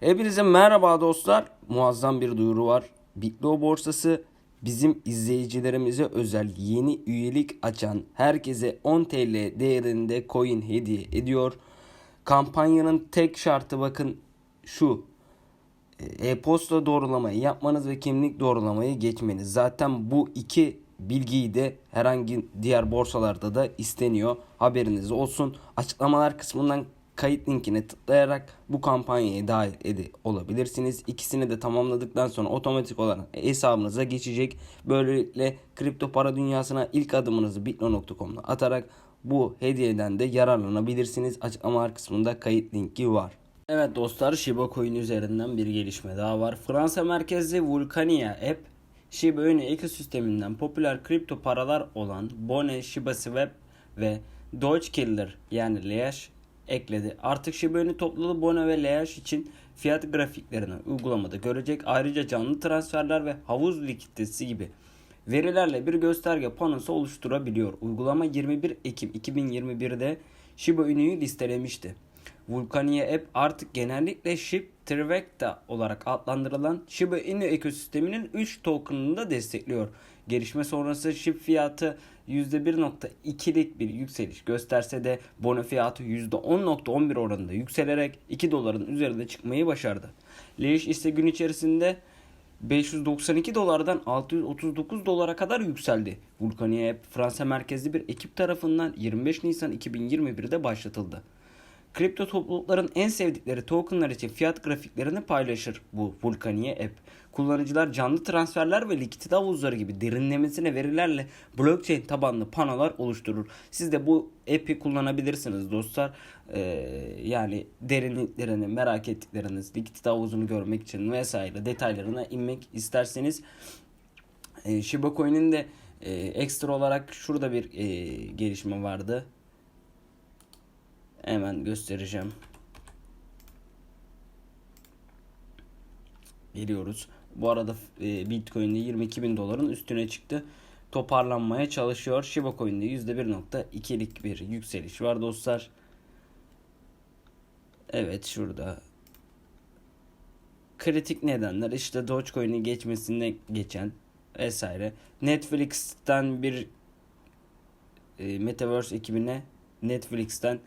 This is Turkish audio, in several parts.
Hepinize merhaba dostlar. Muazzam bir duyuru var. Bitlo borsası bizim izleyicilerimize özel yeni üyelik açan herkese 10 TL değerinde coin hediye ediyor. Kampanyanın tek şartı bakın şu. E-posta doğrulamayı yapmanız ve kimlik doğrulamayı geçmeniz. Zaten bu iki bilgiyi de herhangi diğer borsalarda da isteniyor. Haberiniz olsun. Açıklamalar kısmından kayıt linkine tıklayarak bu kampanyaya dahil edi olabilirsiniz. İkisini de tamamladıktan sonra otomatik olarak hesabınıza geçecek. Böylelikle kripto para dünyasına ilk adımınızı bitno.com'da atarak bu hediyeden de yararlanabilirsiniz. Açıklamalar kısmında kayıt linki var. Evet dostlar Shiba Coin üzerinden bir gelişme daha var. Fransa merkezli Vulcania App Shiba Inu ekosisteminden popüler kripto paralar olan Bone, Shiba Swap ve Dogecoin yani Leash ekledi. Artık Inu topladığı Bone ve Leash için fiyat grafiklerini uygulamada görecek. Ayrıca canlı transferler ve havuz likiditesi gibi verilerle bir gösterge panosu oluşturabiliyor. Uygulama 21 Ekim 2021'de Shiba Inu'yu listelemişti. Vulcania App artık genellikle SHIB Trivecta olarak adlandırılan Shiba Inu ekosisteminin 3 token'ını da destekliyor. Gelişme sonrası SHIB fiyatı %1.2'lik bir yükseliş gösterse de Bono fiyatı %10.11 oranında yükselerek 2 doların üzerinde çıkmayı başardı. Leish ise gün içerisinde 592 dolardan 639 dolara kadar yükseldi. Vulcania App Fransa merkezli bir ekip tarafından 25 Nisan 2021'de başlatıldı. Kripto toplulukların en sevdikleri tokenlar için fiyat grafiklerini paylaşır bu Vulcania App. Kullanıcılar canlı transferler ve likidite havuzları gibi derinlemesine verilerle blockchain tabanlı panolar oluşturur. Siz de bu app'i kullanabilirsiniz dostlar. Ee, yani derinliklerini merak ettikleriniz, likidite havuzunu görmek için vesaire detaylarına inmek isterseniz e, Shiba Coin'in de e, ekstra olarak şurada bir e, gelişme vardı. Hemen göstereceğim. Geliyoruz. Bu arada e, Bitcoin'de 22 bin doların üstüne çıktı. Toparlanmaya çalışıyor. Shiba Coin'de %1.2'lik bir yükseliş var dostlar. Evet şurada. Kritik nedenler işte Dogecoin'in geçmesinde geçen vesaire. Netflix'ten bir e, Metaverse ekibine Netflix'ten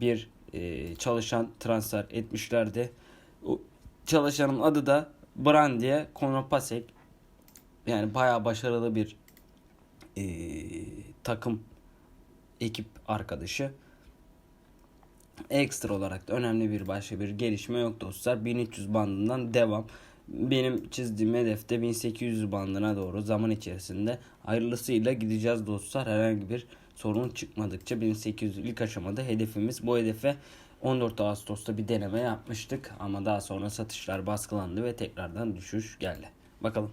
bir e, çalışan transfer etmişlerdi. O çalışanın adı da Brandiye Konopasek. Yani bayağı başarılı bir e, takım ekip arkadaşı. Ekstra olarak da önemli bir başka bir gelişme yok dostlar. 1300 bandından devam. Benim çizdiğim hedefte 1800 bandına doğru zaman içerisinde hayırlısıyla gideceğiz dostlar. Herhangi bir sorun çıkmadıkça 1800 ilk aşamada hedefimiz. Bu hedefe 14 Ağustos'ta bir deneme yapmıştık ama daha sonra satışlar baskılandı ve tekrardan düşüş geldi. Bakalım.